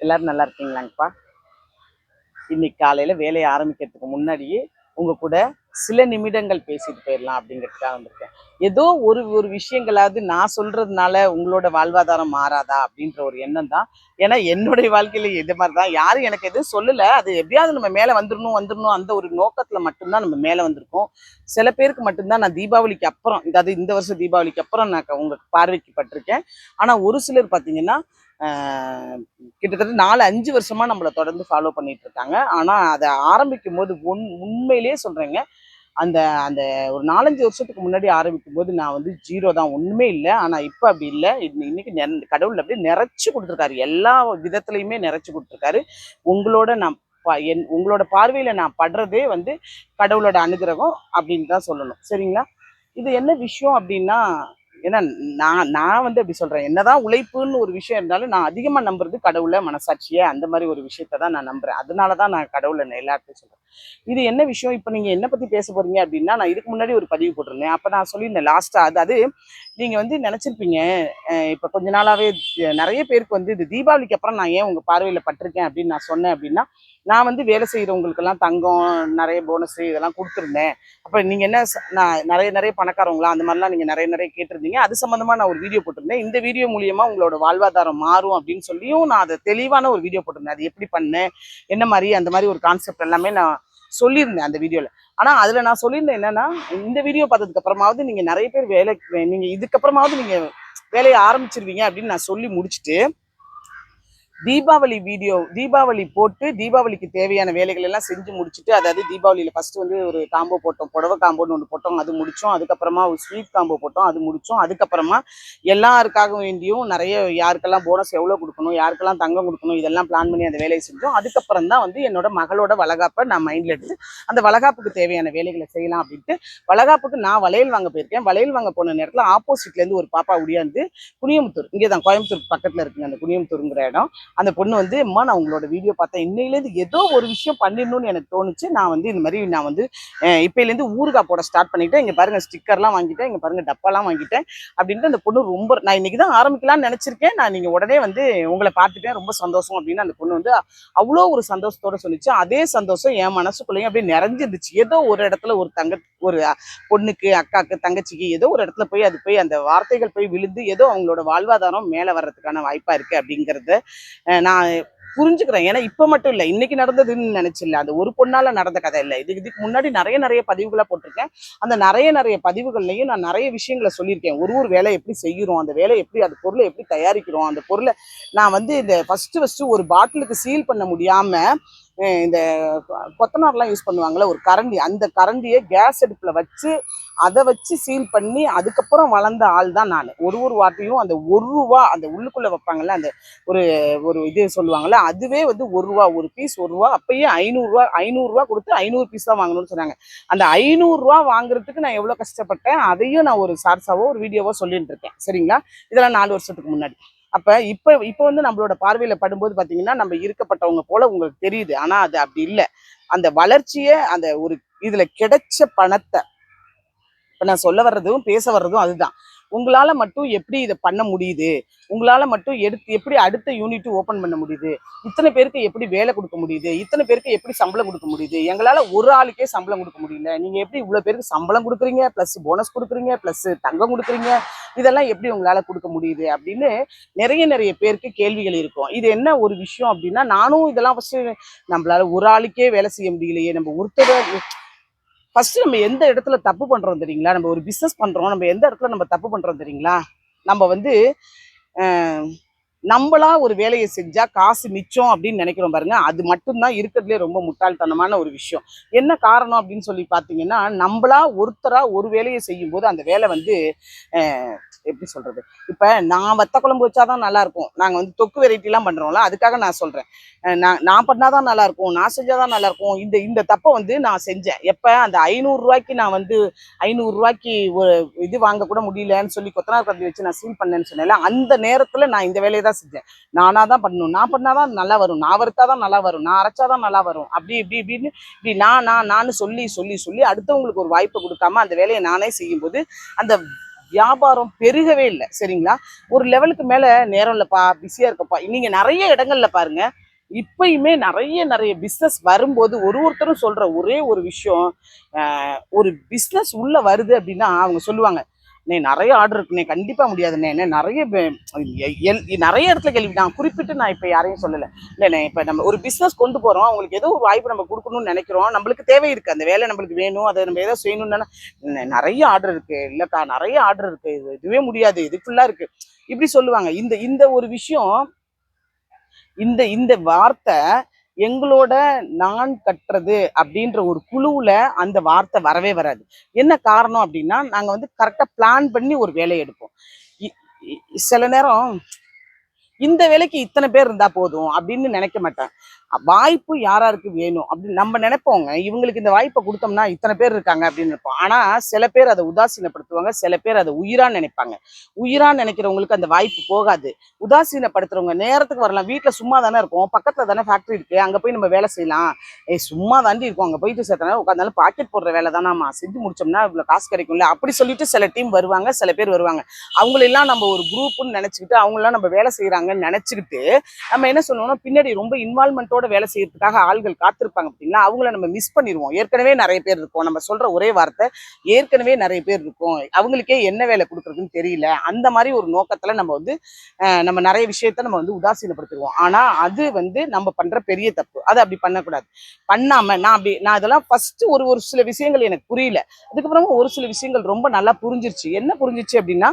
எல்லாரும் நல்லா இருக்கீங்களாங்கப்பா? இன்னைக்கு காலையில வேலையை ஆரம்பிக்கிறதுக்கு முன்னாடியே உங்க கூட சில நிமிடங்கள் பேசிட்டு போயிடலாம் அப்படிங்கிறதுக்காக வந்திருக்கேன். ஏதோ ஒரு ஒரு விஷயங்களாவது நான் சொல்றதுனால உங்களோட வாழ்வாதாரம் மாறாதா அப்படின்ற ஒரு எண்ணம் தான். ஏன்னா என்னுடைய வாழ்க்கையில இது மாதிரி தான் யாரும் எனக்கு எதுவும் சொல்லல. அது எப்படியாவது நம்ம மேல வந்துடணும் வந்துடணும் அந்த ஒரு நோக்கத்துல மட்டும்தான் நம்ம மேல வந்திருக்கோம். சில பேருக்கு மட்டும்தான் நான் தீபாவளிக்கு அப்புறம் அதாவது இந்த வருஷம் தீபாவளிக்கு அப்புறம் நான் உங்களுக்கு பார்வைக்கு பட்டிருக்கேன். ஆனா ஒரு சிலர் பாத்தீங்கன்னா கிட்டத்தட்ட நாலு அஞ்சு வருஷமா நம்மளை தொடர்ந்து ஃபாலோ பண்ணிட்டு இருக்காங்க ஆனா அதை ஆரம்பிக்கும் போது உண் உண்மையிலேயே சொல்றேங்க. அந்த அந்த ஒரு நாலஞ்சு வருஷத்துக்கு முன்னாடி ஆரம்பிக்கும் போது நான் வந்து ஜீரோ தான். ஒண்ணுமே இல்லை. ஆனா இப்போ அப்படி இல்லை. இன்னைக்கு கடவுள் அப்படியே நிறைச்சு கொடுத்துருக்காரு. எல்லா விதத்துலையுமே நிறைச்சு கொடுத்துருக்காரு. உங்களோட நான் ப- என் உங்களோட பார்வையில நான் படுறதே வந்து கடவுளோட அனுகிரகம் அப்படின்னு தான் சொல்லணும். சரிங்களா? இது என்ன விஷயம் அப்படின்னா ஏன்னா நான் நான் வந்து அப்படி சொல்றேன். என்னதான் உழைப்புன்னு ஒரு விஷயம் இருந்தாலும் நான் அதிகமா நம்புறது கடவுளை மனசாட்சியை அந்த மாதிரி ஒரு விஷயத்த தான் நான் நம்புறேன். அதனால தான் நான் கடவுளை நான் எல்லாத்தையும் சொல்றேன். இது என்ன விஷயம்? இப்போ நீங்க என்ன பத்தி பேச போறீங்க அப்படின்னா நான் இதுக்கு முன்னாடி ஒரு பதிவு போட்டிருந்தேன். அப்போ நான் சொல்லியிருந்தேன் லாஸ்ட்டாக அது அது நீங்க வந்து நினைச்சிருப்பீங்க இப்போ கொஞ்ச நாளாவே நிறைய பேருக்கு வந்து இது தீபாவளிக்கு அப்புறம் நான் ஏன் உங்க பார்வையில் பட்டிருக்கேன் அப்படின்னு நான் சொன்னேன் அப்படின்னா நான் வந்து வேலை செய்யறவங்களுக்கெல்லாம் தங்கம் நிறைய போனஸ் இதெல்லாம் கொடுத்துருந்தேன். அப்போ நீங்க என்ன நான் நிறைய நிறைய பணக்காரவங்களா அந்த மாதிரிலாம் நீங்க நிறைய நிறைய கேட்டிருந்தீங்க. அது சம்பந்தமா நான் ஒரு வீடியோ போட்டிருந்தேன். இந்த வீடியோ மூலியமா உங்களோட வாழ்வாதாரம் மாறும் அப்படின்னு சொல்லியும் நான் அதை தெளிவான ஒரு வீடியோ போட்டிருந்தேன். அது எப்படி பண்ணேன்? என்ன மாதிரி அந்த மாதிரி ஒரு கான்செப்ட் எல்லாமே நான் சொல்லியிருந்தேன் அந்த வீடியோல ஆனா அதுல நான் சொல்லியிருந்தேன் என்னன்னா இந்த வீடியோ பார்த்ததுக்கு அப்புறமாவது நீங்க நிறைய பேர் வேலைக்கு நீங்க இதுக்கப்புறமாவது நீங்க வேலையை ஆரம்பிச்சிருவீங்க அப்படின்னு நான் சொல்லி முடிச்சுட்டு தீபாவளி வீடியோ தீபாவளி போட்டு தீபாவளிக்கு தேவையான வேலைகள் எல்லாம் செஞ்சு முடிச்சுட்டு அதாவது தீபாவளியில் ஃபர்ஸ்ட் வந்து ஒரு காம்போ போட்டோம். புடவை காம்போன்னு ஒன்று போட்டோம். அது முடித்தோம் அதுக்கப்புறமா ஒரு ஸ்வீட் காம்போ போட்டோம். அது முடித்தோம் அதுக்கப்புறமா எல்லாருக்காக வேண்டியும் நிறைய யாருக்கெல்லாம் போனஸ் எவ்வளோ கொடுக்கணும் யாருக்கெல்லாம் தங்கம் கொடுக்கணும் இதெல்லாம் பிளான் பண்ணி அந்த வேலையை செஞ்சோம். அதுக்கப்புறம் தான் வந்து என்னோட மகளோட வளகாப்பை நான் மைண்டில் எடுத்து அந்த வளகாப்புக்கு தேவையான வேலைகளை செய்யலாம் அப்படின்ட்டு வளகாப்புக்கு நான் வளையல் வாங்க போயிருக்கேன். வளையல் வாங்க போன நேரத்தில் ஆப்போசிட்லேருந்து ஒரு பாப்பா உடியாந்து குனியமுத்தூர் இங்கே தான் கோயம்புத்தூர் பக்கத்தில் இருக்குங்க அந்த குனியமுத்தூருங்கிற இடம். அந்த பொண்ணு வந்து அம்மா நான் உங்களோட வீடியோ பார்த்தேன். இன்னையிலேருந்து ஏதோ ஒரு விஷயம் பண்ணிடணும்னு எனக்கு தோணுச்சு. நான் வந்து இந்த மாதிரி நான் வந்து அஹ் இப்பையிலேருந்து ஊறுகாய் போட ஸ்டார்ட் பண்ணிட்டேன். இங்கே பாருங்க ஸ்டிக்கர்லாம் வாங்கிட்டேன். இங்கே பாருங்க டப்பாலாம் வாங்கிட்டேன். அப்படின்ட்டு அந்த பொண்ணு ரொம்ப நான் இன்னைக்கு தான் ஆரம்பிக்கலாம்னு நினச்சிருக்கேன். நான் நீங்கள் உடனே வந்து உங்களை பார்த்துட்டேன். ரொம்ப சந்தோஷம் அப்படின்னு அந்த பொண்ணு வந்து அவ்வளோ ஒரு சந்தோஷத்தோட சொல்லிச்சு. அதே சந்தோஷம் என் மனசுக்குள்ளேயும் அப்படியே நிறைஞ்சிருந்துச்சு. ஏதோ ஒரு இடத்துல ஒரு தங்க ஒரு பொண்ணுக்கு அக்காக்கு தங்கச்சிக்கு ஏதோ ஒரு இடத்துல போய் அது போய் அந்த வார்த்தைகள் போய் விழுந்து ஏதோ அவங்களோட வாழ்வாதாரம் மேலே வர்றதுக்கான வாய்ப்பாக இருக்கு அப்படிங்கிறத நான் புரிஞ்சுக்கிறேன். ஏன்னா இப்ப மட்டும் இல்ல இன்னைக்கு நடந்ததுன்னு நினைச்சில்ல. அந்த ஒரு பொண்ணால நடந்த கதை இல்ல. இதுக்கு இதுக்கு முன்னாடி நிறைய நிறைய பதிவுகளை போட்டிருக்கேன். அந்த நிறைய நிறைய பதிவுகள்லையும் நான் நிறைய விஷயங்களை சொல்லியிருக்கேன். ஒரு ஒரு வேலை எப்படி செய்கிறோம்? அந்த வேலை எப்படி அந்த பொருளை எப்படி தயாரிக்கிறோம்? அந்த பொருளை நான் வந்து இந்த ஃபர்ஸ்ட் ஃபர்ஸ்ட் ஒரு பாட்டிலுக்கு சீல் பண்ண முடியாம இந்த கொத்தனார்லாம் யூஸ் பண்ணுவாங்கள்ல ஒரு கரண்டி. அந்த கரண்டியை கேஸ் அடுப்பில் வச்சு அதை வச்சு சீல் பண்ணி அதுக்கப்புறம் வளர்ந்த ஆள் தான் நான். ஒரு ஒரு வாட்டியும் அந்த ஒரு ரூபா அந்த உள்ளுக்குள்ளே வைப்பாங்கல்ல அந்த ஒரு ஒரு இது சொல்லுவாங்கல்ல அதுவே வந்து ஒரு ரூபா ஒரு பீஸ் ஒரு ரூபா அப்பயே ஐநூறுரூவா ஐநூறுரூவா கொடுத்து ஐநூறு பீஸ் தான் வாங்கணும்னு சொன்னாங்க. அந்த ஐநூறுரூவா வாங்குறதுக்கு நான் எவ்வளோ கஷ்டப்பட்டேன் அதையும் நான் ஒரு சார்ஸாவோ ஒரு வீடியோவோ சொல்லிட்டு இருக்கேன். சரிங்களா? இதெல்லாம் நாலு வருஷத்துக்கு முன்னாடி. அப்ப இப்ப இப்ப வந்து நம்மளோட பார்வையில படும்போது பாத்தீங்கன்னா நம்ம இருக்கப்பட்டவங்க போல உங்களுக்கு தெரியுது. ஆனா அது அப்படி இல்லை. அந்த வளர்ச்சியை அந்த ஒரு இதுல கிடைச்ச பணத்தை இப்ப நான் சொல்ல வர்றதும் பேச வர்றதும் அதுதான். உங்களால மட்டும் எப்படி இதை பண்ண முடியுது? உங்களால மட்டும் எடுத்து எப்படி அடுத்த யூனிட் ஓப்பன் பண்ண முடியுது? இத்தனை பேருக்கு எப்படி வேலை கொடுக்க முடியுது? இத்தனை பேருக்கு எப்படி சம்பளம் கொடுக்க முடியுது? எங்களால ஒரு ஆளுக்கே சம்பளம் கொடுக்க முடியல. நீங்க எப்படி இவ்வளோ பேருக்கு சம்பளம் கொடுக்குறீங்க? ப்ளஸ் போனஸ் கொடுக்குறீங்க? ப்ளஸ் தங்கம் கொடுக்குறீங்க? இதெல்லாம் எப்படி உங்களால கொடுக்க முடியுது? அப்படின்னு நிறைய நிறைய பேருக்கு கேள்விகள் இருக்கும். இது என்ன ஒரு விஷயம் அப்படின்னா நானும் இதெல்லாம் ஃபஸ்ட்டு நம்மளால ஒரு ஆளுக்கே வேலை செய்ய முடியலையே. நம்ம ஒருத்தர் ஃபஸ்ட்டு நம்ம எந்த இடத்துல தப்பு பண்ணுறோம் தெரியுங்களா? நம்ம ஒரு பிஸ்னஸ் பண்ணுறோம் நம்ம எந்த இடத்துல நம்ம தப்பு பண்ணுறோம் தெரியுங்களா? நம்ம வந்து நம்மளா ஒரு வேலையை செஞ்சா காசு மிச்சம் அப்படின்னு நினைக்கிறோம் பாருங்க. அது மட்டும்தான் இருக்கிறதுலே ரொம்ப முட்டாள்தனமான ஒரு விஷயம். என்ன காரணம் அப்படின்னு சொல்லி பார்த்தீங்கன்னா நம்மளா ஒருத்தரா ஒரு வேலையை செய்யும் போது அந்த வேலை வந்து எப்படி சொல்றது? இப்ப நான் வத்த குழம்பு வச்சாதான் நல்லா இருக்கும் நாங்க வந்து தொக்கு வெரைட்டி எல்லாம் பண்றோம்ல அதுக்காக நான் சொல்றேன். நான் நான் பண்ணாதான் நல்லா இருக்கும் நான் செஞ்சாதான் நல்லா இருக்கும் இந்த இந்த தப்பை வந்து நான் செஞ்சேன். எப்ப? அந்த ஐநூறு ரூபாய்க்கு நான் வந்து ஐநூறு ரூபாய்க்கு இது வாங்க கூட முடியலன்னு சொல்லி கொத்தனார் கருதி வச்சு நான் சீல் பண்ணேன்னு சொன்னேன்ல அந்த நேரத்துல நான் இந்த வேலையை தான் செஞ்சேன். நானாக தான் பண்ணணும். நான் பண்ணாதான் நல்லா வரும். நான் வறுத்தாதான் நல்லா வரும். நான் அரைச்சாதான் நல்லா வரும். அப்படி இப்படி இப்படின்னு இப்படி நான் நான் நான் சொல்லி சொல்லி சொல்லி அடுத்தவங்களுக்கு ஒரு வாய்ப்பை கொடுக்காம அந்த வேலையை நானே செய்யும்போது அந்த வியாபாரம் பெருகவே இல்லை. சரிங்களா? ஒரு லெவலுக்கு மேலே நேரம் இல்லைப்பா. பிஸியாக இருக்கப்பா. நீங்கள் நிறைய இடங்களில் பாருங்க. இப்பயுமே நிறைய நிறைய பிஸ்னஸ் வரும்போது ஒரு ஒருத்தரும் சொல்கிற ஒரே ஒரு விஷயம் ஒரு பிஸ்னஸ் உள்ளே வருது அப்படின்னா அவங்க சொல்லுவாங்க நீ நிறைய ஆர்டர் இருக்குண்ணே கண்டிப்பா முடியாதுண்ணே. என்ன நிறைய எ- எல்- நிறைய இடத்துல கேள்வி. நான் குறிப்பிட்டு நான் இப்ப யாரையும் சொல்லல. இல்லைண்ணே இப்ப நம்ம ஒரு பிசினஸ் கொண்டு போறோம். அவங்களுக்கு ஏதோ ஒரு வாய்ப்பு நம்ம கொடுக்கணும்னு நினைக்கிறோம். நம்மளுக்கு தேவை இருக்கு. அந்த வேலை நம்மளுக்கு வேணும். அதை நம்ம ஏதோ செய்யணும்னா நிறைய ஆர்டர் இருக்கு. இல்லக்கா நிறைய ஆர்டர் இருக்கு. இது இதுவே முடியாது. இது ஃபுல்லா இருக்கு. இப்படி சொல்லுவாங்க. இந்த இந்த ஒரு விஷயம் இந்த இந்த வார்த்தை எங்களோட நான் கட்டுறது அப்படின்ற ஒரு குழுவுல அந்த வார்த்தை வரவே வராது. என்ன காரணம் அப்படின்னா நாங்க வந்து கரெக்டா பிளான் பண்ணி ஒரு வேலையை எடுப்போம். இ- சில நேரம் இந்த வேலைக்கு இத்தனை பேர் இருந்தா போதும் அப்படின்னு நினைக்க மாட்டேன் வாய்ப்பு யாராருக்கு வேணும் அப்படின்னு நம்ம நினைப்போங்க. இவங்களுக்கு இந்த வாய்ப்பை கொடுத்தோம்னா இத்தனை பேர் இருக்காங்க அப்படின்னு நினைப்போம். ஆனா சில பேர் அதை உதாசீனப்படுத்துவாங்க சில பேர் அதை உயிரான்னு நினைப்பாங்க. உயிரான்னு நினைக்கிறவங்களுக்கு அந்த வாய்ப்பு போகாது. உதாசீனப்படுத்துறவங்க நேரத்துக்கு வரலாம். வீட்டுல சும்மா தானே இருக்கும். பக்கத்துல தானே ஃபேக்டரி இருக்கு. அங்க போய் நம்ம வேலை செய்யலாம். ஏ சும்மா தாண்டி இருக்கும். அங்க போயிட்டு சேர்த்தனா உட்காந்தாலும் பாக்கெட் போடுற வேலை நம்ம செஞ்சு முடிச்சோம்னா இவ்வளவு காசு கிடைக்கும்ல. அப்படி சொல்லிட்டு சில டீம் வருவாங்க சில பேர் வருவாங்க. அவங்களெல்லாம் நம்ம ஒரு குரூப்னு நினைச்சுக்கிட்டு அவங்களாம் நம்ம வேலை செய்யறாங்கன்னு நினைச்சுக்கிட்டு நம்ம என்ன சொல்லுவோம்னா பின்னாடி ரொம்ப இன்வால்மெண்ட்டோட வேலை செய்யறதுக்காக ஆள்கள் காத்திருப்பாங்க அப்படின்னா அவங்கள நம்ம மிஸ் பண்ணிடுவோம் ஏற்கனவே நிறைய பேர் இருக்கும். நம்ம சொல்ற ஒரே வார்த்தை ஏற்கனவே நிறைய பேர் இருக்கும். அவங்களுக்கே என்ன வேலை கொடுக்குறதுன்னு தெரியல. அந்த மாதிரி ஒரு நோக்கத்துல நம்ம வந்து நம்ம நிறைய விஷயத்த நம்ம வந்து உதாசீனப்படுத்திடுவோம் ஆனா அது வந்து நம்ம பண்ற பெரிய தப்பு. அதை அப்படி பண்ணக்கூடாது. பண்ணாம நான் அப்படி நான் இதெல்லாம் ஃபர்ஸ்ட் ஒரு ஒரு சில விஷயங்கள் எனக்கு புரியல. அதுக்கப்புறமா ஒரு சில விஷயங்கள் ரொம்ப நல்லா புரிஞ்சிருச்சு. என்ன புரிஞ்சிச்சு அப்படின்னா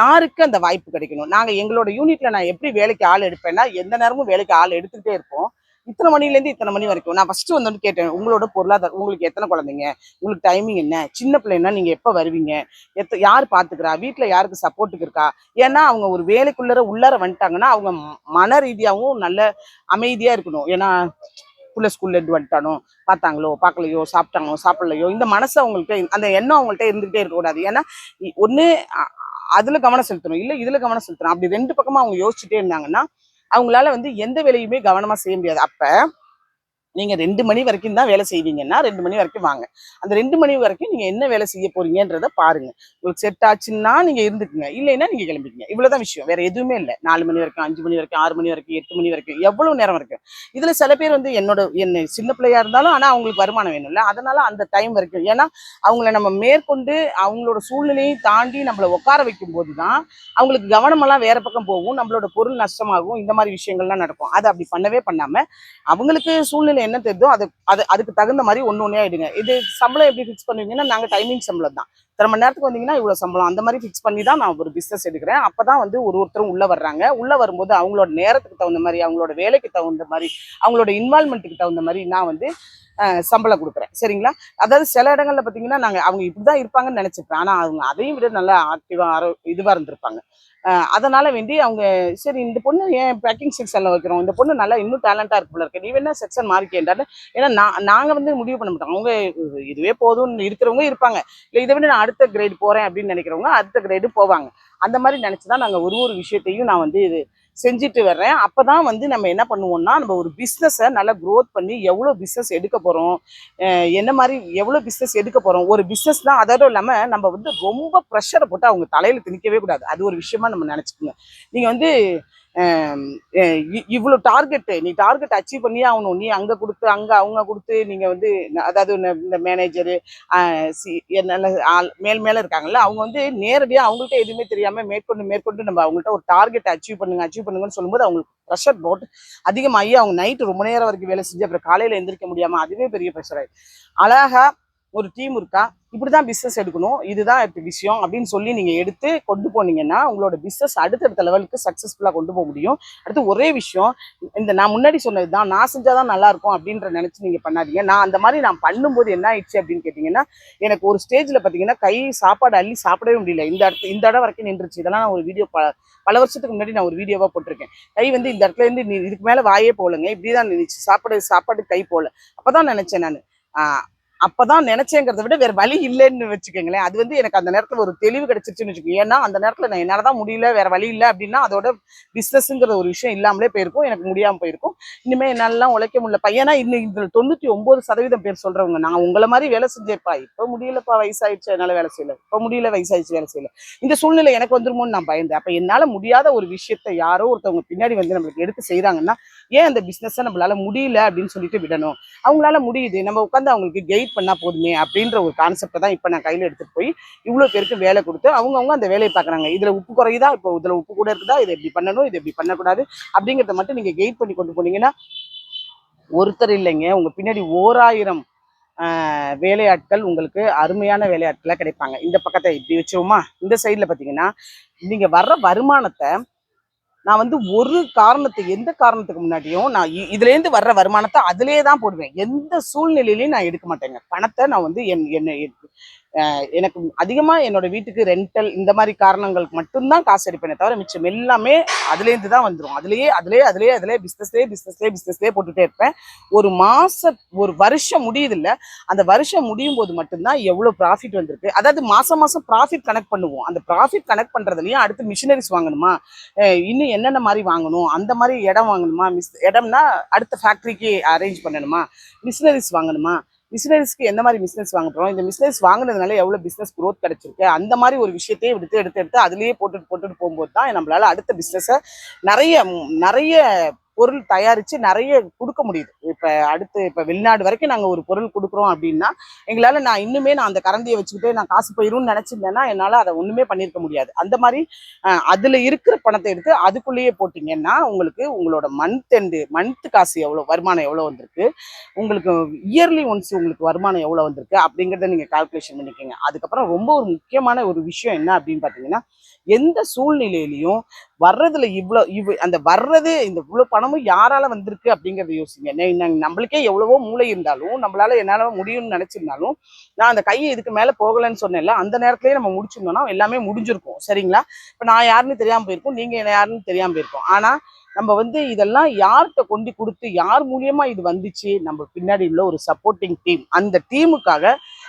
யாருக்கு அந்த வாய்ப்பு கிடைக்கணும்? நாங்க எங்களோட யூனிட்ல நான் எப்படி வேலைக்கு ஆள் எடுப்பேன்னா எந்த நேரமும் வேலைக்கு ஆள் எடுத்துக்கிட்டே இருப்போம். இத்தனை மணில இருந்து இத்தனை மணி வரைக்கும். நான் ஃபர்ஸ்ட் வந்து கேட்டேன் உங்களோட பொருளாதாரம் உங்களுக்கு எத்தனை குழந்தைங்க? உங்களுக்கு டைமிங் என்ன? சின்ன பிள்ளைன்னா நீங்க எப்ப வருவீங்க? எத்த யார் பாத்துக்கிறா? வீட்ல யாருக்கு சப்போர்ட்டுக்கு இருக்கா? ஏன்னா அவங்க ஒரு வேலைக்குள்ளர உள்ளார வந்துட்டாங்கன்னா அவங்க மன ரீதியாகவும் நல்ல அமைதியா இருக்கணும். ஏன்னா பிள்ளை ஸ்கூல்ல இருந்து வந்துட்டானோ? பார்த்தாங்களோ? பார்க்கலையோ? சாப்பிட்டாங்களோ? சாப்பிடலையோ? இந்த மனசு அவங்கள்ட்ட அந்த எண்ணம் அவங்கள்ட்ட இருந்துகிட்டே இருக்கக்கூடாது. ஏன்னா ஒன்று ஒண்ணு அதுல கவனம் செலுத்தணும். இல்ல இதுல கவனம் செலுத்தணும். அப்படி ரெண்டு பக்கமா அவங்க யோசிச்சுட்டே இருந்தாங்கன்னா அவங்களால வந்து எந்த வேலையுமே கவனமா செய்ய முடியாது. அப்ப நீங்கள் ரெண்டு மணி வரைக்கும் தான் வேலை செய்வீங்கன்னா ரெண்டு மணி வரைக்கும் வாங்க. அந்த ரெண்டு மணி வரைக்கும் நீங்கள் என்ன வேலை செய்ய போறீங்கன்றத பாருங்க. உங்களுக்கு செட் ஆச்சுன்னா நீங்கள் இருந்துக்குங்க. இல்லைன்னா நீங்கள் கிளம்பிக்கங்க. இவ்வளோதான் விஷயம். வேற எதுவுமே இல்லை. நாலு மணி வரைக்கும் அஞ்சு மணி வரைக்கும் ஆறு மணி வரைக்கும் எட்டு மணி வரைக்கும் எவ்வளோ நேரம் வரைக்கும் இதில் சில பேர் வந்து என்னோட என்ன சின்ன பிள்ளையா இருந்தாலும் ஆனால் அவங்களுக்கு வருமானம் வேணும்ல. அதனால அந்த டைம் வரைக்கும். ஏன்னா அவங்கள நம்ம மேற்கொண்டு அவங்களோட சூழ்நிலையை தாண்டி நம்மள உட்கார வைக்கும் போதுதான் அவங்களுக்கு கவனமெல்லாம் வேற பக்கம் போகும். நம்மளோட பொருள் நஷ்டமாகும். இந்த மாதிரி விஷயங்கள்லாம் நடக்கும். அதை அப்படி பண்ணவே பண்ணாமல் அவங்களுக்கு சூழ்நிலை என்ன தெரியுதோ? அது அது அதுக்கு தகுந்த மாதிரி ஒன்று ஒன்றே ஆயிடுங்க. இது சம்பளம் எப்படி ஃபிக்ஸ் பண்ணுவீங்கன்னா நாங்கள் டைமிங் சம்பளம் தான். இத்தனை மணி நேரத்துக்கு வந்தீங்கன்னா இவ்வளோ சம்பளம். அந்த மாதிரி ஃபிக்ஸ் பண்ணி தான் நான் ஒரு பிஸ்னஸ் எடுக்கிறேன். அப்போ தான் வந்து ஒரு ஒருத்தரும் உள்ளே வர்றாங்க. உள்ளே வரும்போது அவங்களோட நேரத்துக்கு தகுந்த மாதிரி அவங்களோட வேலைக்கு தகுந்த மாதிரி அவங்களோட இன்வால்மெண்ட்டுக்கு தகுந்த மாதிரி நான் வந்து சம்பளம் கொடுக்குறேன். சரிங்களா? அதாவது சில இடங்கள்ல பார்த்தீங்கன்னா நாங்கள் அவங்க இப்படி தான் இருப்பாங்கன்னு நினச்சிருப்பேன். ஆனால் அவங்க அதையும் விட நல்லா ஆக்டிவாக ஆரோ இதுவாக இருந்திருப்பாங்க. அதனால வேண்டி அவங்க சரி இந்த பொண்ணு ஏன் பேக்கிங் செக்ஷனில் வைக்கிறோம்? இந்த பொண்ணு நல்லா இன்னும் டேலண்டாக இருக்கு போல இருக்கு. நீ வேணா செக்ஷன் மாறிக்கேன்டான்னு. ஏன்னா நான் நாங்கள் வந்து முடிவு பண்ண மாட்டோம். அவங்க இது- இதுவே போதும்னு இருக்கிறவங்க இருப்பாங்க. இல்லை இதை விட நான் அடுத்த கிரேடு போகிறேன் அப்படின்னு நினைக்கிறவங்க அடுத்த கிரேடு போவாங்க. அந்த மாதிரி நினச்சி தான் நாங்கள் ஒரு ஒரு விஷயத்தையும் நான் வந்து இது செஞ்சுட்டு வர்றேன். அப்போ தான் வந்து நம்ம என்ன பண்ணுவோம்னா நம்ம ஒரு பிஸ்னஸை நல்லா க்ரோத் பண்ணி எவ்வளோ பிஸ்னஸ் எடுக்க போகிறோம் என்ன மாதிரி எவ்வளோ பிஸ்னஸ் எடுக்க போகிறோம் ஒரு பிஸ்னஸ் தான் அதோட இல்லாமல் நம்ம வந்து ரொம்ப ப்ரெஷரை போட்டு அவங்க தலையில் திணிக்கவே கூடாது. அது ஒரு விஷயமா நம்ம நினச்சிக்கோங்க. நீங்கள் வந்து இவ்வளோ டார்கெட்டு நீ டார்கெட் அச்சீவ் பண்ணியே ஆகணும். நீ அங்கே கொடுத்து அங்கே அவங்க கொடுத்து நீங்கள் வந்து அதாவது இந்த- இந்த மேனேஜரு சி நல்ல ஆள் மேல் மேலே இருக்காங்கல்ல அவங்க வந்து நேரடியாக அவங்கள்ட்ட எதுவுமே தெரியாமல் மேற்கொண்டு மேற்கொண்டு நம்ம அவங்கள்ட்ட ஒரு டார்கெட் அச்சீவ் பண்ணுங்க அச்சீவ் பண்ணுங்கன்னு சொல்லும்போது அவங்களுக்கு ப்ரெஷர் போட்டு அதிகமாகி அவங்க நைட்டு ரொம்ப நேரம் வரைக்கும் வேலை செஞ்சு அப்புறம் காலையில் எந்திரிக்க முடியாமல் அதுவே பெரிய ப்ரெஷர் ஆயிடுச்சு. அழகா ஒரு டீம் இருக்கா? இப்படிதான் பிஸ்னஸ் எடுக்கணும் இதுதான் இப்ப விஷயம் அப்படின்னு சொல்லி நீங்க எடுத்து கொண்டு போனீங்கன்னா உங்களோட பிஸ்னஸ் அடுத்தடுத்த லெவலுக்கு சக்ஸஸ்ஃபுல்லாக கொண்டு போக முடியும். அடுத்து ஒரே விஷயம் இந்த நான் முன்னாடி சொன்னதுதான் நான் செஞ்சாதான் நல்லா இருக்கும் அப்படின்ற நினைச்சு நீங்க பண்ணாதீங்க. நான் அந்த மாதிரி நான் பண்ணும்போது என்ன ஆயிடுச்சு அப்படின்னு கேட்டீங்கன்னா எனக்கு ஒரு ஸ்டேஜ்ல பாத்தீங்கன்னா கை சாப்பாடு அள்ளி சாப்பிடவே முடியல. இந்த இடத்து இந்த இடம் வரைக்கும் நின்றுச்சு. இதெல்லாம் நான் ஒரு வீடியோ பல வருஷத்துக்கு முன்னாடி நான் ஒரு வீடியோவா போட்டிருக்கேன். கை வந்து இந்த இடத்துல இருந்து இதுக்கு மேல வாயே போலங்க இப்படிதான் நின்றுச்சு சாப்பாடு சாப்பாடு கை போல அப்பதான் நினைச்சேன் நான். அப்பதான் நினைச்சேங்கிறத விட வேற வழி இல்லைன்னு வச்சுக்கோங்களேன். அது வந்து எனக்கு அந்த நேரத்துல ஒரு தெளிவு கிடைச்சிருச்சுன்னு வச்சுக்கோங்க. ஏன்னா அந்த நேரத்துல நான் என்னாலதான் முடியல வேற வழி இல்லை அப்படின்னா அதோட பிசினஸ்ங்கிற ஒரு விஷயம் இல்லாமலே போயிருக்கும். எனக்கு முடியாம போயிருக்கும். இனிமே என்னாலலாம் உழைக்க முடியல. பையனா இன்னும் இதுல தொண்ணூத்தி ஒன்பது சதவீதம் பேர் சொல்றவங்க நான் உங்களை மாதிரி வேலை செஞ்சேப்பா இப்ப முடியலப்பா வயசாயிடுச்சு. என்னால வேலை செய்யல. இப்ப முடியல வயசாயிடுச்சு வேலை செய்யல. இந்த சூழ்நிலை எனக்கு வந்துருமோன்னு நான் பயந்தேன். அப்ப என்னால முடியாத ஒரு விஷயத்த யாரோ ஒருத்தவங்க பின்னாடி வந்து நம்மளுக்கு எடுத்து செய்யறாங்கன்னா ஏன் அந்த பிஸ்னஸை நம்மளால முடியல அப்படின்னு சொல்லிட்டு விடணும்? அவங்களால முடியுது. நம்ம உட்காந்து அவங்களுக்கு கைட் பண்ணால் போதுமே அப்படின்ற ஒரு கான்செப்டை தான் இப்போ நான் கையில் எடுத்துகிட்டு போய் இவ்வளோ பேருக்கு வேலை கொடுத்து அவங்கவுங்க அந்த வேலையை பார்க்குறாங்க. இதில் உப்பு குறையுதா? இப்போ இதில் உப்பு கூட இருக்குதா? இதை எப்படி பண்ணணும் இதை எப்படி பண்ணக்கூடாது அப்படிங்கிறத மட்டும் நீங்கள் கைட் பண்ணி கொண்டு போனீங்கன்னா ஒருத்தர் இல்லைங்க. உங்கள் பின்னாடி ஓராயிரம் வேலையாட்கள் உங்களுக்கு அருமையான வேலையாட்களாக கிடைப்பாங்க. இந்த பக்கத்தை இப்படி வச்சோமா இந்த சைடில் பார்த்தீங்கன்னா நீங்கள் வர்ற வருமானத்தை நான் வந்து ஒரு காரணத்துக்கு எந்த காரணத்துக்கு முன்னாடியும் நான் இதுலேருந்து இதுல இருந்து வர்ற வருமானத்தை அதிலே தான் போடுவேன். எந்த சூழ்நிலையிலையும் நான் எடுக்க மாட்டேங்க. பணத்தை நான் வந்து என் என்ன எனக்கு அதிகமாக என்னோட வீட்டுக்கு ரெண்டல் இந்த மாதிரி காரணங்களுக்கு மட்டும்தான் காசு எடுப்பேனே தவிர மிச்சம் எல்லாமே அதுலேருந்து தான் வந்துடும் அதுலேயே அதுலேயே அதுலேயே அதுலேயே பிஸ்னஸ்லேயே பிஸ்னஸ்லேயே பிஸ்னஸ்லேயே போட்டுகிட்டே இருப்பேன். ஒரு மாத ஒரு வருஷம் முடியுதில்ல அந்த வருஷம் முடியும் போது மட்டும்தான் எவ்வளோ ப்ராஃபிட் வந்திருக்கு. அதாவது மாதம் மாதம் ப்ராஃபிட் கனெக்ட் பண்ணுவோம். அந்த ப்ராஃபிட் கனெக்ட் பண்ணுறதுலையும் அடுத்து மிஷினரிஸ் வாங்கணுமா? இன்னும் என்னென்ன மாதிரி வாங்கணும்? அந்த மாதிரி இடம் வாங்கணுமா? மிஸ் இடம்னா அடுத்த ஃபேக்ட்ரிக்கு அரேஞ்ச் பண்ணணுமா? மிஷினரிஸ் வாங்கணுமா? மிஷினரிஸ்க்கு எந்த மாதிரி பிஸ்னஸ் வாங்க இந்த பிஸ்னஸ் வாங்கினதுனால எவ்வளோ பிஸ்னஸ் க்ரோத் கிடைச்சிருக்கு? அந்த மாதிரி ஒரு விஷயத்தையும் எடுத்து எடுத்து எடுத்து அதுலேயே போட்டுட்டு போட்டுட்டு போகும்போது தான் நம்மளால அடுத்த பிஸ்னஸை நிறைய நிறைய பொருள் தயாரித்து நிறைய கொடுக்க முடியுது. இப்போ அடுத்து இப்போ வெளிநாடு வரைக்கும் நாங்கள் ஒரு பொருள் கொடுக்குறோம் அப்படின்னா எங்களால் நான் இன்னுமே நான் அந்த கரண்டியை வச்சுக்கிட்டு நான் காசு போயிடும்னு நினச்சிருந்தேன்னா என்னால் அதை ஒன்றுமே பண்ணியிருக்க முடியாது. அந்த மாதிரி அதில் இருக்கிற பணத்தை எடுத்து அதுக்குள்ளேயே போட்டிங்கன்னா உங்களுக்கு உங்களோட மந்த் எண்டு மந்த் காசு எவ்வளோ வருமானம் எவ்வளோ வந்திருக்கு உங்களுக்கு இயர்லி ஒன்ஸ் உங்களுக்கு வருமானம் எவ்வளோ வந்திருக்கு அப்படிங்கிறத நீங்கள் கால்குலேஷன் பண்ணிக்கோங்க. அதுக்கப்புறம் ரொம்ப ஒரு முக்கியமான ஒரு விஷயம் என்ன அப்படின்னு பார்த்தீங்கன்னா எந்த சூழ்நிலையிலையும் வர்றதுல இவ்வளோ இவ் அந்த வர்றது இந்த இவ்வளோ பணமும் யாரால வந்திருக்கு அப்படிங்கிறத யோசிங்க. நம்மளுக்கே எவ்வளவோ மூளை இருந்தாலும் நம்மளால என்னால முடியும்னு நினைச்சிருந்தாலும் நான் அந்த கையை இதுக்கு மேல போகலைன்னு சொன்னேன்ல அந்த நேரத்திலேயே நம்ம முடிச்சிருந்தோம்னா எல்லாமே முடிஞ்சிருக்கும். சரிங்களா? இப்ப நான் யாருன்னு தெரியாம போயிருக்கோம் நீங்க என்ன யாருன்னு தெரியாம போயிருக்கோம். ஆனா நம்ம வந்து இதெல்லாம் யார்கிட்ட கொண்டு கொடுத்து யார் மூலியமா இது வந்துச்சு நம்ம பின்னாடி உள்ள ஒரு சப்போர்ட்டிங் டீம் அந்த டீமுக்காக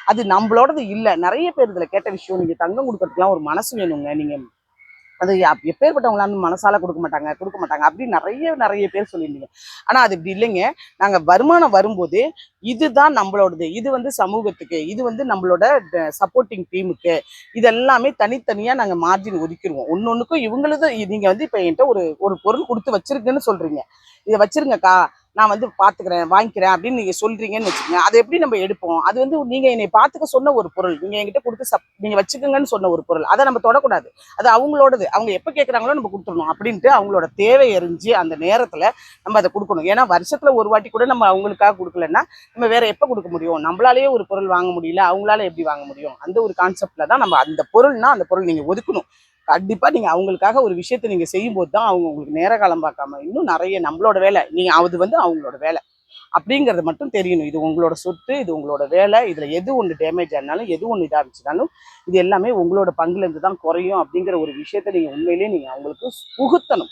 அது நம்மளோடது இல்ல. நிறைய பேர் இதுல கேட்ட விஷயம் நீங்க தங்கம் கொடுக்கறதுக்குலாம் ஒரு மனசு வேணுங்க. நீங்க அது எப்பேற்பட்டவங்களாம் எப்பேற்பட்டவங்களாலும் மனசால கொடுக்க மாட்டாங்க கொடுக்க மாட்டாங்க அப்படி நிறைய நிறைய பேர் சொல்லியிருந்தீங்க. ஆனா அது இப்படி இல்லைங்க. நாங்க வருமானம் வரும்போது இதுதான் நம்மளோடது. இது வந்து சமூகத்துக்கு இது வந்து நம்மளோட சப்போர்ட்டிங் டீமுக்கு இது எல்லாமே நாங்கள் மார்ஜின் ஒதுக்கிடுவோம் ஒன்னொன்னுக்கும் இவங்களது நீங்க வந்து இப்போ என்கிட்ட ஒரு ஒரு பொருள் கொடுத்து வச்சிருக்குன்னு சொல்றீங்க. இதை வச்சிருங்கக்கா. நான் வந்து பார்த்துக்கிறேன் வாங்கிக்கிறேன் அப்படின்னு நீங்க சொல்றீங்கன்னு வச்சுக்கோங்க. அதை எப்படி நம்ம எடுப்போம்? அது வந்து நீங்க என்னை பார்த்துக்க சொன்ன ஒரு பொருள். நீங்க என்கிட்ட கொடுத்து சப் நீங்க வச்சுக்கோங்கன்னு சொன்ன ஒரு பொருள். அதை நம்ம தொடக்கூடாது. அது அவங்களோடது. அவங்க எப்ப கேட்குறாங்களோ நம்ம கொடுத்துடணும் அப்படின்ட்டு அவங்களோட தேவை எறிஞ்சு அந்த நேரத்துல நம்ம அதை கொடுக்கணும். ஏன்னா வருஷத்துல ஒரு வாட்டி கூட நம்ம அவங்களுக்காக கொடுக்கலன்னா நம்ம வேற எப்ப கொடுக்க முடியும்? நம்மளாலேயே ஒரு பொருள் வாங்க முடியல அவங்களால எப்படி வாங்க முடியும்? அந்த ஒரு கான்செப்ட்ல தான் நம்ம அந்த பொருள்னா அந்த பொருள் நீங்க ஒதுக்கணும். கண்டிப்பா நீங்க அவங்களுக்காக ஒரு விஷயத்தை நீங்க செய்யும்போது தான் அவங்க உங்களுக்கு நேர காலம் பார்க்காம இன்னும் நிறைய நம்மளோட வேலை. நீங்க அது வந்து அவங்களோட வேலை. அப்படிங்கறத மட்டும் தெரியணும். இது உங்களோட சொத்து இது உங்களோட வேலை இதுல எது ஒன்று டேமேஜ் ஆனாலும் எது ஒன்று இதாக இருந்துச்சுனாலும் இது எல்லாமே உங்களோட பங்குல இருந்து தான் குறையும் அப்படிங்கிற ஒரு விஷயத்த நீங்க உண்மையிலேயே நீங்க அவங்களுக்கு புகுத்தணும்.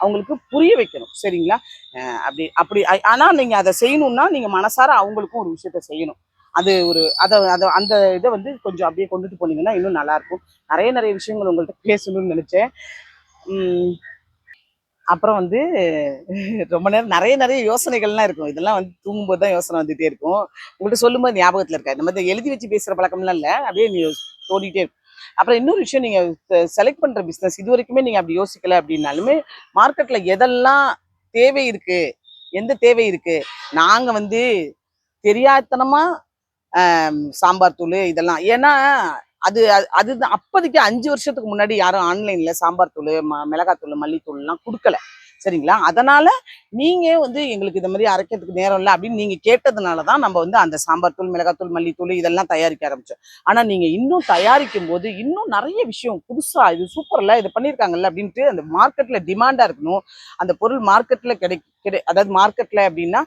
அவங்களுக்கு புரிய வைக்கணும். சரிங்களா? அப்படி அப்படி ஆனால் ஆனா நீங்க அதை செய்யணும்னா நீங்க மனசார அவங்களுக்கும் ஒரு விஷயத்த செய்யணும். அது ஒரு அதை அதை அந்த இதை வந்து கொஞ்சம் அப்படியே கொண்டுட்டு போனீங்கன்னா இன்னும் நல்லாயிருக்கும். நிறைய நிறைய விஷயங்கள் உங்கள்கிட்ட பேசணும்னு நினச்சேன். அப்புறம் வந்து ரொம்ப நேரம் நிறைய நிறைய யோசனைகள்லாம் இருக்கும். இதெல்லாம் வந்து தூங்கும்போது தான் யோசனை வந்துகிட்டே இருக்கும். உங்கள்கிட்ட சொல்லும்போது ஞாபகத்தில் இருக்கா? இந்த மாதிரி எழுதி வச்சு பேசுகிற பழக்கம்லாம் இல்லை? அப்படியே நீ தோண்டிகிட்டே இருக்கும் அப்புறம் இன்னொரு விஷயம் நீங்கள் செலக்ட் பண்ணுற பிஸ்னஸ் இது வரைக்குமே நீங்கள் அப்படி யோசிக்கலை அப்படின்னாலுமே மார்க்கெட்டில் எதெல்லாம் தேவை இருக்குது எந்த தேவை இருக்குது நாங்கள் வந்து தெரியாதனமாக சாம்பார் தூள் இதெல்லாம். ஏன்னா அது அது- அதுதான் அப்போதைக்கு அஞ்சு வருஷத்துக்கு முன்னாடி யாரும் ஆன்லைன்ல சாம்பார் தூள் ம மிளகாத்தூள் மல்லித்தூள்லாம் கொடுக்கல. சரிங்களா? அதனால நீங்கள் வந்து எங்களுக்கு இந்த மாதிரி அரைக்கிறதுக்கு நேரம் இல்லை அப்படின்னு நீங்கள் கேட்டதுனால தான் நம்ம வந்து அந்த சாம்பார் தூள் மிளகாத்தூள் மல்லித்தூள் இதெல்லாம் தயாரிக்க ஆரம்பித்தோம் ஆனால் நீங்கள் இன்னும் தயாரிக்கும் போது இன்னும் நிறைய விஷயம் புதுசாக இது சூப்பரில் இது பண்ணியிருக்காங்கல்ல அப்படின்ட்டு அந்த மார்க்கெட்டில் டிமாண்டாக இருக்கணும். அந்த பொருள் மார்க்கெட்டில் கிடை கிடை அதாவது மார்க்கெட்டில் அப்படின்னா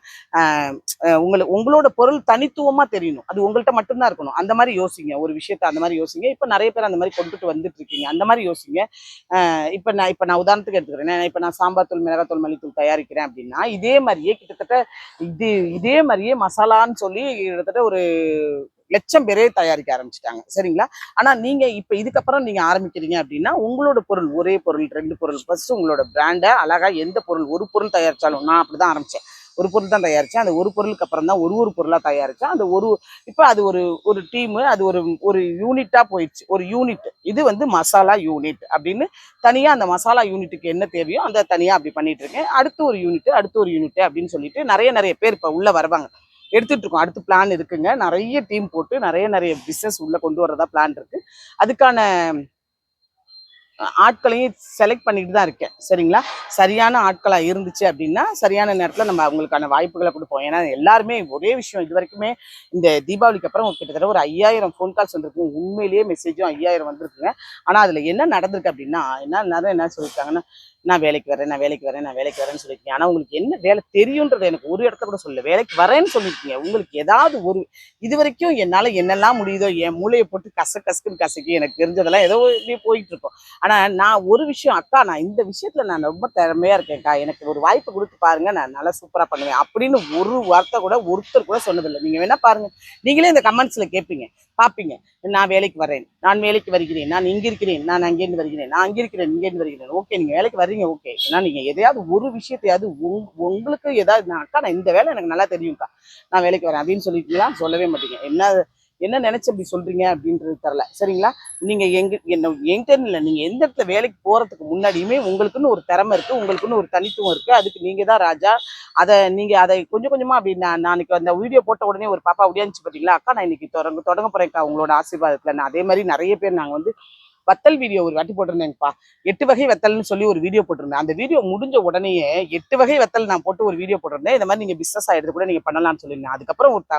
உங்களுக்கு உங்களோட பொருள் தனித்துவமாக தெரியணும். அது உங்கள்கிட்ட மட்டும்தான் இருக்கணும். அந்த மாதிரி யோசிங்க. ஒரு விஷயத்த அந்த மாதிரி யோசிங்க. இப்போ நிறைய பேர் அந்த மாதிரி கொண்டுட்டு வந்துட்டு இருக்கீங்க. அந்த மாதிரி யோசிங்க. இப்போ நான் இப்போ நான் உதாரணத்துக்கு எடுத்துக்கிறேன். இப்போ நான் சாம்பார் தூள் மிளகாத்தூள் மல்லித்தூள் தயாரிக்கிறேன் அப்படின்னா இதே மாதிரியே கிட்டத்தட்ட இது இதே மாதிரியே மசாலான்னு சொல்லி கிட்டத்தட்ட ஒரு லட்சம் பேரே தயாரிக்க ஆரம்பிச்சிட்டாங்க. சரிங்களா? ஆனா நீங்கள் இப்போ இதுக்கப்புறம் நீங்கள் ஆரம்பிக்கிறீங்க அப்படின்னா உங்களோட பொருள் ஒரே பொருள் ரெண்டு பொருள். ஃபஸ்ட்டு உங்களோட பிராண்டை அழகாக எந்த பொருள் ஒரு பொருள் தயாரித்தாலும் நான் அப்படி தான் ஆரம்பிச்சேன். ஒரு பொருள் தான் தயாரிச்சேன். அந்த ஒரு பொருளுக்கு அப்புறம் தான் ஒரு ஒரு பொருளாக தயாரித்தேன் அந்த ஒரு இப்போ அது ஒரு ஒரு டீமு அது ஒரு ஒரு யூனிட்டாக போயிடுச்சு. ஒரு யூனிட். இது வந்து மசாலா யூனிட் அப்படின்னு தனியாக அந்த மசாலா யூனிட்டுக்கு என்ன தேவையோ அந்த தனியாக அப்படி பண்ணிட்டு இருக்கேன் அடுத்து ஒரு யூனிட் அடுத்து ஒரு யூனிட் அப்படின்னு சொல்லிட்டு நிறைய நிறைய பேர் இப்போ உள்ளே வருவாங்க. எடுத்துட்டு இருக்கோம் அடுத்து பிளான் இருக்குங்க. நிறைய டீம் போட்டு நிறைய நிறைய பிஸ்னஸ் உள்ள கொண்டு வரதா பிளான் இருக்கு. அதுக்கான ஆட்களையும் செலக்ட் பண்ணிட்டு தான் இருக்கேன். சரிங்களா? சரியான ஆட்களாக இருந்துச்சு அப்படின்னா சரியான நேரத்தில் நம்ம அவங்களுக்கான வாய்ப்புகளை கொடுப்போம். ஏன்னா எல்லாருமே ஒரே விஷயம் இது வரைக்குமே இந்த தீபாவளிக்கு அப்புறம் கிட்டத்தட்ட ஒரு ஐயாயிரம் ஃபோன் கால்ஸ் வந்திருக்கு உண்மையிலேயே மெசேஜும் ஐயாயிரம் வந்திருக்குங்க. ஆனால் அதில் என்ன நடந்திருக்கு அப்படின்னா என்ன நிறைய என்ன சொல்லியிருக்காங்கன்னா நான் வேலைக்கு வரேன் நான் வேலைக்கு வரேன் நான் வேலைக்கு வரேன்னு சொல்லியிருக்கீங்க ஆனால் உங்களுக்கு என்ன வேலை தெரியுன்றது எனக்கு ஒரு இடத்த கூட சொல்லல. வேலைக்கு வரேன்னு சொல்லியிருக்கீங்க உங்களுக்கு ஏதாவது ஒரு இது வரைக்கும் என்னால் என்னெல்லாம் முடியுதோ என் மூளையை போட்டு கச கசக்குன்னு கசக்கி எனக்கு தெரிஞ்சதெல்லாம் ஏதோ இப்படியே போயிட்டு இருக்கோம் ஆனால் நான் ஒரு விஷயம் அக்கா நான் இந்த விஷயத்தில் நான் ரொம்ப திறமையாக இருக்கேன்க்கா. எனக்கு ஒரு வாய்ப்பு கொடுத்து பாருங்க நான் நல்லா சூப்பராக பண்ணுவேன் அப்படின்னு ஒரு வார்த்தை கூட ஒருத்தர் கூட சொன்னதில்லை. நீங்கள் வேணால் பாருங்கள் நீங்களே இந்த கமெண்ட்ஸில் கேட்பீங்க பார்ப்பீங்க நான் வேலைக்கு வரேன். நான் வேலைக்கு வருகிறேன். நான் இங்கே இருக்கிறேன். நான் அங்கேருந்து வருகிறேன். நான் அங்கே இருக்கிறேன் இங்கேருந்து வருகிறேன். ஓகே நீங்கள் வேலைக்கு வர்றீங்க ஓகே ஏன்னா நீங்க எதையாவது ஒரு விஷயத்தையாவது உங் உங்களுக்கு ஏதாவது நான் அக்கா நான் இந்த வேலை எனக்கு நல்லா தெரியும்க்கா. நான் வேலைக்கு வரேன் அப்படின்னு சொல்லிட்டீங்களா? சொல்லவே மாட்டீங்க. என்ன என்ன நினைச்சு அப்படி சொல்றீங்க அப்படின்றது தெரில சரிங்களா? நீங்க எங்க என்ன என்கிட்ட இல்லை. நீங்க எந்த இடத்துல வேலைக்கு போறதுக்கு முன்னாடியுமே உங்களுக்குன்னு ஒரு திறமை இருக்கு. உங்களுக்குன்னு ஒரு தனித்துவம் இருக்கு. அதுக்கு நீங்க தான் ராஜா. அதை நீங்க அதை கொஞ்சம் கொஞ்சமா அப்படி நான் நாளைக்கு அந்த வீடியோ போட்ட உடனே ஒரு பாப்பா ஒடியாந்துச்சு பார்த்தீங்களா அக்கா நான் இன்னைக்கு தொடங்க தொடங்க போறேன்க்கா. உங்களோட ஆசீர்வாதத்துல. நான் அதே மாதிரி நிறைய பேர் நாங்கள் வந்து வத்தல் வீடியோ ஒரு வாட்டி போட்டிருந்தேங்கப்பா எட்டு வகை வத்தல்னு சொல்லி ஒரு வீடியோ போட்டிருந்தேன். அந்த வீடியோ முடிஞ்ச உடனேயே எட்டு வகை வத்தல் நான் போட்டு ஒரு வீடியோ போட்டிருந்தேன். இந்த மாதிரி நீங்க பிசினஸ் ஆகிடுது கூட நீங்க பண்ணலாம்னு சொல்லியிருந்தேன். அதுக்கப்புறம் ஒரு த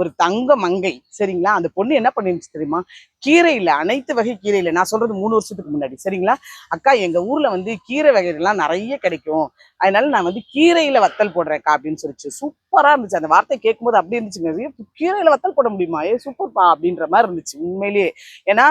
ஒரு தங்க மங்கை சரிங்களா? அந்த பொண்ணு என்ன பண்ணிருந்துச்சு தெரியுமா? கீரையில் அனைத்து வகை கீரையில் நான் சொல்றது மூணு வருஷத்துக்கு முன்னாடி சரிங்களா? அக்கா எங்க ஊர்ல வந்து கீரை வகைகள்லாம் நிறைய கிடைக்கும். அதனால நான் வந்து கீரையில வத்தல் போடுறேன்க்கா அப்படின்னு சொல்லிச்சு. சூப்பரா இருந்துச்சு. அந்த வார்த்தை கேட்கும்போது அப்படி இருந்துச்சுங்க. கீரையில் கீரையில வத்தல் போட முடியுமா? ஏ சூப்பர்ப்பா அப்படின்ற மாதிரி இருந்துச்சு உண்மையிலேயே. ஏன்னா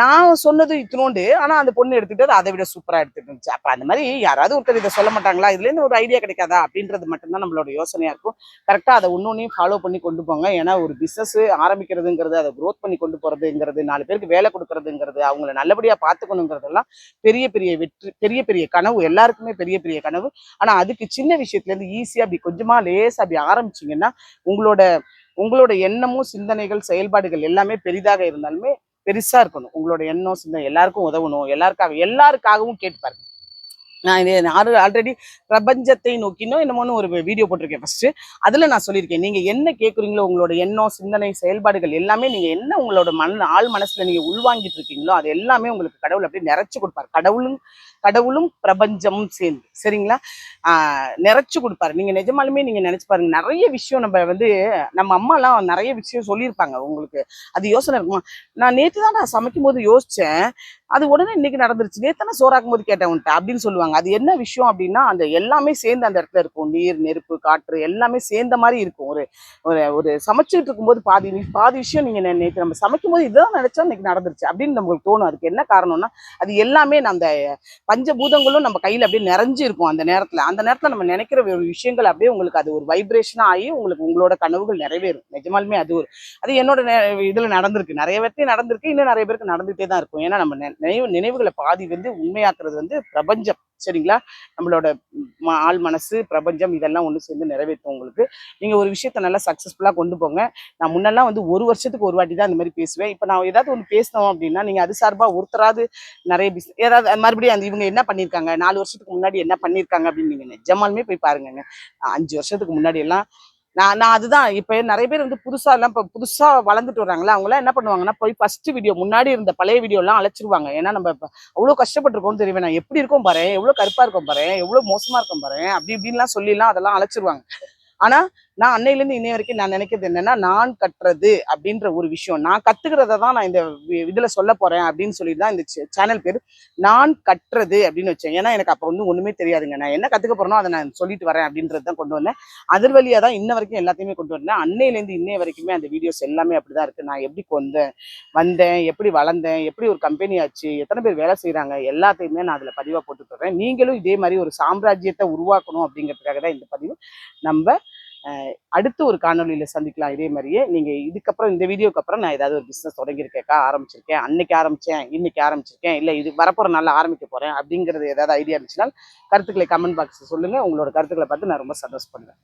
நான் சொன்னது இத்தினோண்டு ஆனா அந்த பொண்ணு எடுத்துட்டு அதை விட சூப்பரா எடுத்துட்டு இருந்துச்சு. அப்ப அந்த மாதிரி யாராவது ஒருத்தர் இதை சொல்ல மாட்டாங்களா? இதுல இருந்து ஒரு ஐடியா கிடைக்காதா? அப்படின்றது மட்டும்தான் நம்மளோட யோசனையா இருக்கும். கரெக்டா அதை ஒன்னொன்னையும் ஃபாலோ பண்ணி கொண்டு போங்க. ஏன்னா ஒரு பிசினஸ் ஆரம்பிக்கிறதுங்கிறது அதை க்ரோத் பண்ணி கொண்டு போறதுங்கிறது நாலு பேருக்கு வேலை கொடுக்கறதுங்கிறது அவங்கள நல்லபடியா பாத்துக்கணுங்கிறதெல்லாம் பெரிய பெரிய வெற்றி பெரிய பெரிய கனவு. எல்லாருக்குமே பெரிய பெரிய கனவு. ஆனா அதுக்கு சின்ன விஷயத்துல இருந்து ஈஸியா அப்படி கொஞ்சமா லேசா அப்படி ஆரம்பிச்சிங்கன்னா உங்களோட உங்களோட எண்ணமும் சிந்தனைகள் செயல்பாடுகள் எல்லாமே பெரிதாக இருந்தாலுமே பெருசா இருக்கணும். உங்களோட எண்ணம் சிந்தனை எல்லாருக்கும் உதவணும். எல்லாருக்காக எல்லாருக்காகவும் கேட்டு பாருங்க. நான் இது ஆல்ரெடி பிரபஞ்சத்தை நோக்கினோ என்னமோன்னு ஒரு வீடியோ போட்டிருக்கேன் ஃபர்ஸ்ட் அதுல நான் சொல்லியிருக்கேன். நீங்க என்ன கேட்குறீங்களோ உங்களோட எண்ணம் சிந்தனை செயல்பாடுகள் எல்லாமே நீங்க என்ன உங்களோட மன ஆள் மனசுல நீங்க உள்வாங்கிட்டு இருக்கீங்களோ அது எல்லாமே உங்களுக்கு கடவுள் அப்படியே நிறைச்சு கொடுப்பார். கடவுளும் கடவுளும் பிரபஞ்சமும் சேர்ந்து. சரிங்களா? ஆஹ் நிறைச்சு கொடுப்பாரு. நீங்க நிஜமாலுமே நீங்க நினைச்சு பாருங்க. நிறைய விஷயம் நம்ம வந்து நம்ம அம்மாலாம் நிறைய விஷயம் சொல்லியிருப்பாங்க. உங்களுக்கு அது யோசனை இருக்குமா? நான் நேற்று தான் நான் சமைக்கும் போது யோசிச்சேன். அது உடனே இன்னைக்கு நடந்துருச்சு. நேத்தனை சோறாக்கும் போது கேட்டேன் உன்ட்ட அப்படின்னு சொல்லுவாங்க. அது என்ன விஷயம் அப்படின்னா அந்த எல்லாமே சேர்ந்து அந்த இடத்துல இருக்கும். நீர் நெருப்பு காற்று எல்லாமே சேர்ந்த மாதிரி இருக்கும். ஒரு ஒரு ஒரு சமைச்சிட்டு இருக்கும்போது பாதி நீ- பாதி விஷயம் நீங்க நேற்று நம்ம சமைக்கும் போது இதுதான் நினைச்சா இன்னைக்கு நடந்துருச்சு அப்படின்னு நம்மளுக்கு தோணும். அதுக்கு என்ன காரணம்னா அது எல்லாமே நான் அந்த பஞ்சபூதங்களும் நம்ம கையில அப்படியே நிறைஞ்சு இருக்கும் அந்த நேரத்துல. அந்த நேரத்துல நம்ம நினைக்கிற ஒரு விஷயங்கள் அப்படியே உங்களுக்கு அது ஒரு வைப்ரேஷனா ஆகி உங்களுக்கு உங்களோட கனவுகள் நிறைவேறும். நிஜமாலுமே அது ஒரு அது என்னோட நே- இதுல நடந்திருக்கு. நிறைய பேர்த்தையும் நடந்திருக்கு. இன்னும் நிறைய பேருக்கு நடந்துகிட்டே தான் இருக்கும். ஏன்னா நம்ம நினைவு நினைவுகளை பாதி வந்து உண்மையாக்குறது வந்து பிரபஞ்சம் சரிங்களா? நம்மளோட ம- ஆள் மனசு பிரபஞ்சம் இதெல்லாம் ஒன்று சேர்ந்து நிறைவேற்றும் உங்களுக்கு. நீங்கள் ஒரு விஷயத்த நல்லா சக்ஸஸ்ஃபுல்லாக கொண்டு போங்க. நான் முன்னெல்லாம் வந்து ஒரு வருஷத்துக்கு ஒரு வாட்டி தான் அந்த மாதிரி பேசுவேன். இப்போ நான் ஏதாவது ஒன்று பேசினோம் அப்படின்னா நீங்கள் அது சார்பாக ஒருத்தராவது நிறைய பிஸ் ஏதாவது மறுபடியும் அந்த இவங்க என்ன பண்ணியிருக்காங்க? நாலு வருஷத்துக்கு முன்னாடி என்ன பண்ணியிருக்காங்க அப்படின்னு நீங்கள் நிஜமாலுமே போய் பாருங்கங்க. அஞ்சு வருஷத்துக்கு முன்னாடி எல்லாம் நான் நான் அதுதான். இப்போ நிறைய பேர் வந்து புதுசா எல்லாம் இப்போ புதுசா வளர்ந்துட்டு வராங்களா அவங்களாம் என்ன பண்ணுவாங்கன்னா போய் ஃபஸ்ட்டு வீடியோ முன்னாடி இருந்த பழைய வீடியோ எல்லாம் அழைச்சிருவாங்க. ஏன்னா நம்ம இப்போ அவ்வளோ கஷ்டப்பட்டிருக்கோம்னு தெரியும் நான் எப்படி இருக்கோம் பாரு எவ்வளோ கருப்பா இருக்கோம் பாரு எவ்வளோ மோசமா இருக்கும் பாரு அப்படி இப்படின்லாம் சொல்லிலாம் அதெல்லாம் அழைச்சிருவாங்க. ஆனா நான் அன்னையிலேருந்து இன்னை வரைக்கும் நான் நினைக்கிறது என்னன்னா நான் கட்டுறது அப்படின்ற ஒரு விஷயம். நான் கத்துக்கிறத தான் நான் இந்த வி- சொல்ல போறேன் அப்படின்னு சொல்லிட்டு தான் இந்த சேனல் பேர் நான் கட்டுறது அப்படின்னு வச்சேன். ஏன்னா எனக்கு அப்போ வந்து ஒன்றுமே தெரியாதுங்க. நான் என்ன கற்றுக்க போறேனோ அதை நான் சொல்லிட்டு வரேன் அப்படின்றது தான் கொண்டு வந்தேன். அதர் வழியாக தான் இன்ன வரைக்கும் எல்லாத்தையுமே கொண்டு வந்தேன். அன்னையிலேருந்து இன்னைய வரைக்குமே அந்த வீடியோஸ் எல்லாமே அப்படிதான் இருக்குது நான் எப்படி வந்தேன் வந்தேன் எப்படி வளர்ந்தேன் எப்படி ஒரு கம்பெனி ஆச்சு எத்தனை பேர் வேலை செய்கிறாங்க எல்லாத்தையுமே நான் அதில் பதிவாக போட்டு வரேன் நீங்களும் இதே மாதிரி ஒரு சாம்ராஜ்யத்தை உருவாக்கணும் அப்படிங்கிறதுக்காக தான் இந்த பதிவு நம்ம அடுத்து ஒரு காணொலியில் சந்திக்கலாம் இதே மாதிரியே. நீங்கள் இதுக்கப்புறம் இந்த வீடியோக்கு அப்புறம் நான் ஏதாவது ஒரு பிசினஸ் தொடங்கியிருக்கேக்கா ஆரம்பிச்சிருக்கேன் அன்னைக்கு ஆரம்பிச்சேன் இன்னைக்கு ஆரம்பிச்சிருக்கேன் இல்லை இது வரப்போகிற நல்லா ஆரம்பிக்க போகிறேன் அப்படிங்கிறது ஏதாவது ஐடியா இருந்துச்சுன்னா கருத்துக்களை கமெண்ட் பாக்ஸில் சொல்லுங்கள் உங்களோட கருத்துக்களை பார்த்து நான் ரொம்ப சந்தோஷப்படுறேன்